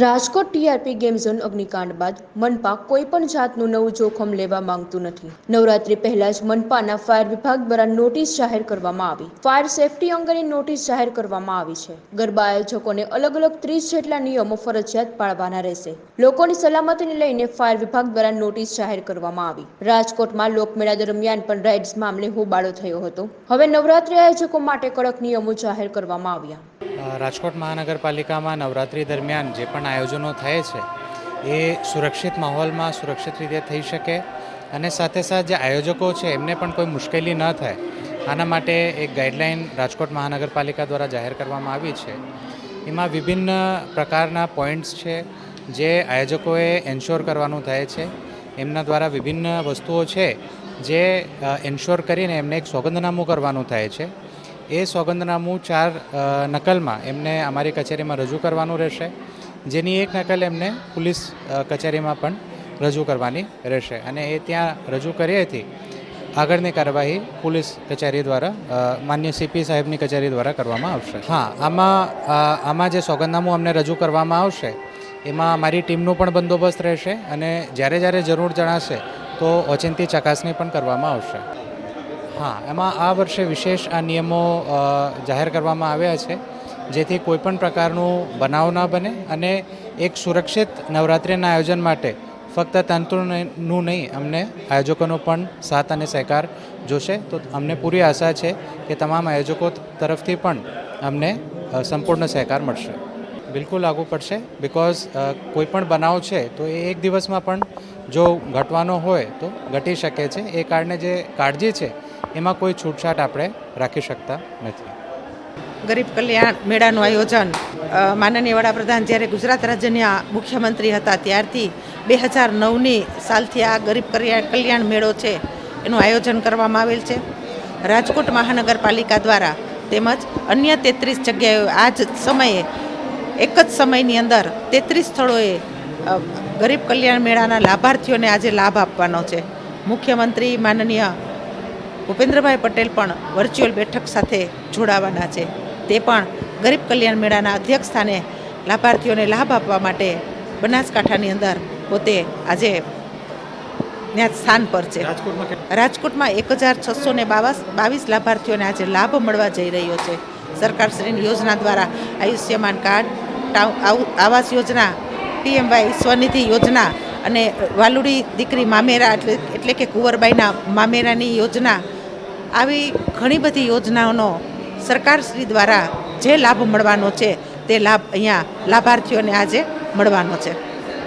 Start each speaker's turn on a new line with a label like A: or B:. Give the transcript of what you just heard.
A: Rajkot TRP game zone અગ્નિકાંડ બાદ મનપા કોઈ પણ જાતનું નવું જોખમ લેવા માંગતું નથી. નવરાત્રી પહેલા જ મનપાના ફાયર વિભાગ દ્વારા નોટિસ જાહેર કરવામાં આવી. ફાયર સેફટી અંગેની નોટિસ જાહેર કરવામાં આવી છે. ગરબા આયોજકોને અલગ અલગ ત્રીસ જેટલા નિયમો ફરજિયાત પાળવાના રહેશે. લોકોની સલામતીને લઈને ફાયર વિભાગ દ્વારા નોટિસ જાહેર કરવામાં આવી. રાજકોટમાં લોકમેળા દરમિયાન પણ રાઇડ્સ મામલે હોબાળો થયો હતો. હવે નવરાત્રી આયોજકો માટે કડક નિયમો જાહેર કરવામાં આવ્યા.
B: રાજકોટ મહાનગરપાલિકામાં નવરાત્રિ દરમિયાન જે પણ આયોજનો થાય છે, એ સુરક્ષિત માહોલમાં સુરક્ષિત રીતે થઈ શકે અને સાથે સાથે જે આયોજકો છે, એમને પણ કોઈ મુશ્કેલી ન થાય. આના માટે એક ગાઈડલાઇન રાજકોટ મહાનગરપાલિકા દ્વારા જાહેર કરવામાં આવી છે. એમાં વિભિન્ન પ્રકારના પોઈન્ટ્સ છે, જે આયોજકોએ એન્શ્યોર કરવાનું થાય છે. એમના દ્વારા વિભિન્ન વસ્તુઓ છે, જે એન્શ્યોર કરીને એમને એક સોગંદનામું કરવાનું થાય છે. એ સોગંદનામું ચાર નકલમાં એમને અમારી કચેરીમાં રજૂ કરવાનું રહેશે. જેની એક નકલ એમને પોલીસ કચેરીમાં પણ રજૂ કરવાની રહેશે. અને એ ત્યાં રજૂ કરી હતી. આગળની કાર્યવાહી પોલીસ કચેરી દ્વારા માન્ય સીપી સાહેબની કચેરી દ્વારા કરવામાં આવશે. હા, આમાં આમાં જે સોગંદનામું અમને રજૂ કરવામાં આવશે, એમાં અમારી ટીમનું પણ બંદોબસ્ત રહેશે અને જ્યારે જ્યારે જરૂર જણાશે, તો ઓચિંતી ચકાસણી પણ કરવામાં આવશે. હા, એમાં આ વર્ષે વિશેષ આ નિયમો જાહેર કરવામાં આવ્યા છે, જેથી કોઈપણ પ્રકારનું બનાવ ન બને અને એક સુરક્ષિત નવરાત્રિના આયોજન માટે ફક્ત તંત્રનું નહીં, અમને આયોજકોનો પણ સાથ અને સહકાર જોશે. તો અમને પૂરી આશા છે કે તમામ આયોજકો તરફથી પણ અમને સંપૂર્ણ સહકાર મળશે. બિલકુલ લાગુ પડશે બિકોઝ કોઈ પણ બનાવ છે, તો એ એક દિવસમાં પણ જો ઘટવાનો હોય તો ઘટી શકે છે. એ કારણે જે કાળજી છે એમાં કોઈ છૂટછાટ આપણે રાખી શકતા નથી.
C: ગરીબ કલ્યાણ મેળાનું આયોજન માનનીય વડાપ્રધાન જ્યારે ગુજરાત રાજ્યના મુખ્યમંત્રી હતા ત્યારથી બે હજાર નવની સાલથી આ ગરીબ કલ્યાણ મેળો છે, એનું આયોજન કરવામાં આવેલ છે. રાજકોટ મહાનગરપાલિકા દ્વારા તેમજ અન્ય તેત્રીસ જગ્યાએ આ જ સમયે, એક જ સમયની અંદર તેત્રીસ સ્થળોએ ગરીબ કલ્યાણ મેળાના લાભાર્થીઓને આજે લાભ આપવાનો છે. મુખ્યમંત્રી, માનનીય ભૂપેન્દ્રભાઈ પટેલ પણ વર્ચ્યુઅલ બેઠક સાથે જોડાવાના છે. તે પણ ગરીબ કલ્યાણ મેળાના અધ્યક્ષ સ્થાને લાભાર્થીઓને લાભ આપવા માટે બનાસકાંઠાની અંદર પોતે આજે ત્યાં સ્થાન પર છે. રાજકોટમાં એક હજાર છસો ને બાવીસ બાવીસ લાભાર્થીઓને આજે લાભ મળવા જઈ રહ્યો છે. સરકારશ્રીની યોજના દ્વારા આયુષ્યમાન કાર્ડ આવાસ યોજના પીએમવાય સ્વનિધિ યોજના અને વાલુડી દીકરી મામેરા એટલે એટલે કે કુંવરબાઈના મામેરાની યોજના, આવી ઘણી બધી યોજનાઓનો સરકારશ્રી દ્વારા જે લાભ મળવાનો છે તે લાભ અહીંયા લાભાર્થીઓને આજે મળવાનો છે.